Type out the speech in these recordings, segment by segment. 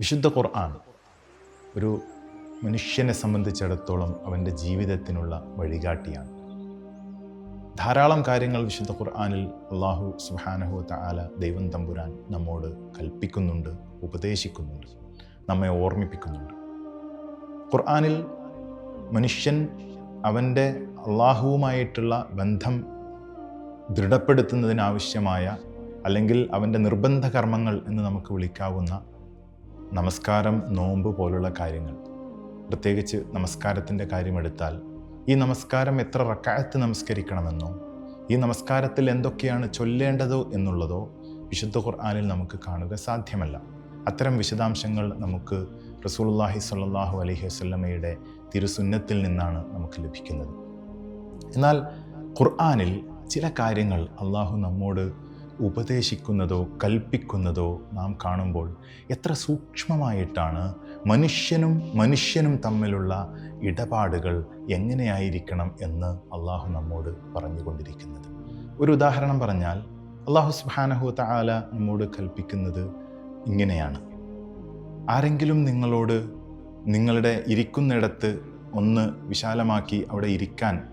വിശുദ്ധ ഖുർആൻ ഒരു മനുഷ്യനെ സംബന്ധിച്ചിടത്തോളം അവന്റെ ജീവിതത്തിനുള്ള വഴികാട്ടിയാണ്. ധാരാളം കാര്യങ്ങൾ വിശുദ്ധ ഖുർആാനിൽ അള്ളാഹു സുഹാനഹു തആല ദൈവം തമ്പുരാൻ നമ്മോട് കൽപ്പിക്കുന്നുണ്ട് ഉപദേശിക്കുന്നുണ്ട് നമ്മെ ഓർമ്മിപ്പിക്കുന്നുണ്ട്. ഖുർആാനിൽ മനുഷ്യൻ അവന്റെ അള്ളാഹുവുമായിട്ടുള്ള ബന്ധം ദൃഢപ്പെടുത്തുന്നതിനാവശ്യമായ അല്ലെങ്കിൽ അവന്റെ നിർബന്ധ കർമ്മങ്ങൾ എന്ന് നമുക്ക് വിളിക്കാവുന്ന നമസ്കാരം നോമ്പ് പോലുള്ള കാര്യങ്ങൾ. പ്രത്യേകിച്ച് നമസ്കാരത്തിന്റെ കാര്യമെടുത്താൽ ഈ നമസ്കാരം എത്ര റക്കായത്ത് നമസ്കരിക്കണമെന്നോ ഈ നമസ്കാരത്തിൽ എന്തൊക്കെയാണ് ചൊല്ലേണ്ടതോ എന്നുള്ളതോ വിശുദ്ധ ഖുർആാനിൽ നമുക്ക് കാണുക സാധ്യമല്ല. അത്തരം വിശദാംശങ്ങൾ നമുക്ക് റസൂലുള്ളാഹി സ്വല്ലല്ലാഹു അലഹി വസല്ലമയുടെ തിരുസുന്നത്തിൽ നിന്നാണ് നമുക്ക് ലഭിക്കുന്നത്. എന്നാൽ ഖുർആാനിൽ ചില കാര്യങ്ങൾ അള്ളാഹു നമ്മോട് ഉപദേശിക്കുന്നതോ കൽപ്പിക്കുന്നതോ നാം കാണുമ്പോൾ എത്ര സൂക്ഷ്മമായിട്ടാണ് മനുഷ്യനും മനുഷ്യനും തമ്മിലുള്ള ഇടപാടുകൾ എങ്ങനെയായിരിക്കണം എന്ന് അള്ളാഹു നമ്മോട് പറഞ്ഞുകൊണ്ടിരിക്കുന്നത്. ഒരു ഉദാഹരണം പറഞ്ഞാൽ അള്ളാഹു സുബാനഹു താല നമ്മോട് കൽപ്പിക്കുന്നത് ഇങ്ങനെയാണ്. ആരെങ്കിലും നിങ്ങളോട് നിങ്ങളുടെ ഇരിക്കുന്നിടത്ത് ഒന്ന് വിശാലമാക്കി അവിടെ ഇരിക്കാൻ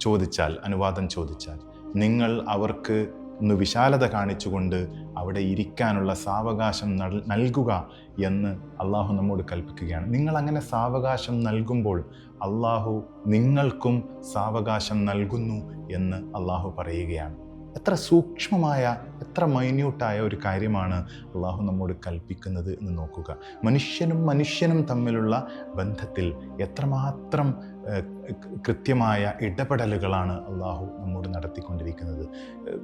ചോദിച്ചാൽ അനുവാദം ചോദിച്ചാൽ നിങ്ങൾ അവർക്ക് ഒന്ന് വിശാലത കാണിച്ചുകൊണ്ട് അവിടെ ഇരിക്കാനുള്ള സാവകാശം നൽകുക എന്ന് അള്ളാഹു നമ്മോട് കൽപ്പിക്കുകയാണ്. നിങ്ങൾ അങ്ങനെ സാവകാശം നൽകുമ്പോൾ അള്ളാഹു നിങ്ങൾക്കും സാവകാശം നൽകുന്നു എന്ന് അള്ളാഹു പറയുകയാണ്. എത്ര സൂക്ഷ്മമായ എത്ര മൈന്യൂട്ടായ ഒരു കാര്യമാണ് അള്ളാഹു നമ്മോട് കൽപ്പിക്കുന്നത് എന്ന് നോക്കുക. മനുഷ്യനും മനുഷ്യനും തമ്മിലുള്ള ബന്ധത്തിൽ എത്രമാത്രം കൃത്യമായ ഇടപെടലുകളാണ് അള്ളാഹു നമ്മോട് നടത്തിക്കൊണ്ടിരിക്കുന്നത്.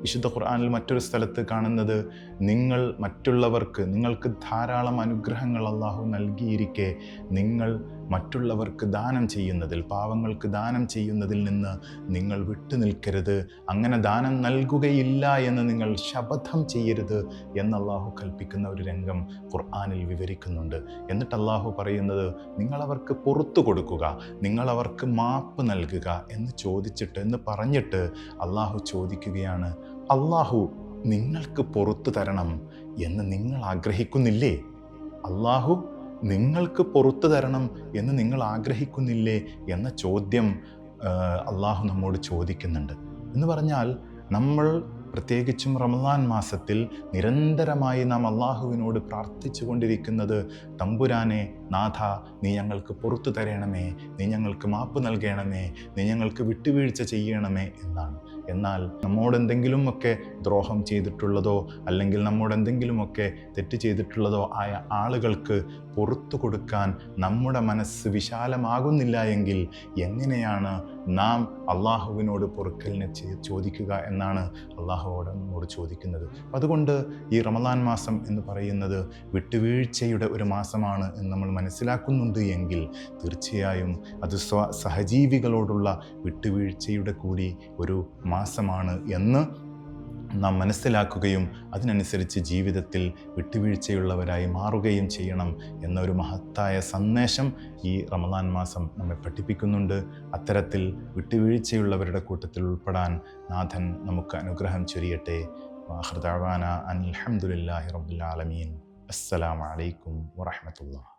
വിശുദ്ധ ഖുർആാനിൽ മറ്റൊരു സ്ഥലത്ത് കാണുന്നത് നിങ്ങൾ മറ്റുള്ളവർക്ക് നിങ്ങൾക്ക് ധാരാളം അനുഗ്രഹങ്ങൾ അള്ളാഹു നൽകിയിരിക്കെ നിങ്ങൾ മറ്റുള്ളവർക്ക് ദാനം ചെയ്യുന്നതിൽ പാവങ്ങൾക്ക് ദാനം ചെയ്യുന്നതിൽ നിന്ന് നിങ്ങൾ വിട്ടു നിൽക്കരുത്. അങ്ങനെ ദാനം നൽകുകയില്ല എന്ന് നിങ്ങൾ ശപഥം ചെയ്യരുത് എന്ന് അള്ളാഹു കൽപ്പിക്കുന്ന ഒരു രംഗം ഖുർആാനിൽ വിവരിക്കുന്നുണ്ട്. എന്നിട്ട് അള്ളാഹു പറയുന്നത് നിങ്ങളവർക്ക് പുറത്തു കൊടുക്കുക നിങ്ങളവർക്ക് മാപ്പ് നൽകുക എന്ന് ചോദിച്ചിട്ട് എന്ന് പറഞ്ഞിട്ട് അള്ളാഹു ചോദിക്കുകയാണ് അള്ളാഹു നിങ്ങൾക്ക് പുറത്തു തരണം എന്ന് നിങ്ങൾ ആഗ്രഹിക്കുന്നില്ലേ? അള്ളാഹു നിങ്ങൾക്ക് പുറത്തു തരണം എന്ന് നിങ്ങൾ ആഗ്രഹിക്കുന്നില്ലേ എന്ന ചോദ്യം അള്ളാഹു നമ്മോട് ചോദിക്കുന്നുണ്ട്. എന്ന് പറഞ്ഞാൽ നമ്മൾ പ്രത്യേകിച്ചും റമദാൻ മാസത്തിൽ നിരന്തരമായി നാം അള്ളാഹുവിനോട് പ്രാർത്ഥിച്ചു കൊണ്ടിരിക്കുന്നത് തമ്പുരാനെ നാഥ നീ ഞങ്ങൾക്ക് പുറത്തു തരണമേ നീ ഞങ്ങൾക്ക് മാപ്പ് നൽകണമേ നീ ഞങ്ങൾക്ക് വിട്ടുവീഴ്ച ചെയ്യണമേ എന്നാണ്. എന്നാൽ നമ്മോട് എന്തെങ്കിലുമൊക്കെ ദ്രോഹം ചെയ്തിട്ടുള്ളതോ അല്ലെങ്കിൽ നമ്മോട് എന്തെങ്കിലുമൊക്കെ തെറ്റ് ചെയ്തിട്ടുള്ളതോ ആയ ആളുകൾക്ക് പുറത്തു കൊടുക്കാൻ നമ്മുടെ മനസ്സ് വിശാലമാകുന്നില്ല എങ്കിൽ എങ്ങനെയാണ് നാം അള്ളാഹുവിനോട് പൊറുക്കലിനെ ചോദിക്കുക എന്നാണ് അള്ളാഹുവോട് നമ്മോട് ചോദിക്കുന്നത്. അതുകൊണ്ട് ഈ റമദാൻ മാസം എന്ന് പറയുന്നത് വിട്ടുവീഴ്ചയുടെ ഒരു മാസമാണ് എന്ന് നമ്മൾ മനസ്സിലാക്കുന്നുണ്ട് എങ്കിൽ തീർച്ചയായും അത് സ്വ സഹജീവികളോടുള്ള വിട്ടുവീഴ്ചയുടെ കൂടി ഒരു മാസമാണ് എന്ന് നാം മനസ്സിലാക്കുകയും അതിനനുസരിച്ച് ജീവിതത്തിൽ വിട്ടുവീഴ്ചയുള്ളവരായി മാറുകയും ചെയ്യണം എന്നൊരു മഹത്തായ സന്ദേശം ഈ റമദാൻ മാസം നമ്മെ പഠിപ്പിക്കുന്നുണ്ട്. അത്തരത്തിൽ വിട്ടുവീഴ്ചയുള്ളവരുടെ കൂട്ടത്തിൽ ഉൾപ്പെടാൻ നാഥൻ നമുക്ക് അനുഗ്രഹം ചൊരിയട്ടെ. വാഹൃദാന അനിൽഹമുല്ലാഹി റബുല്ലാലമീൻ അസ്സലാമലൈക്കും വറഹമത്തുള്ള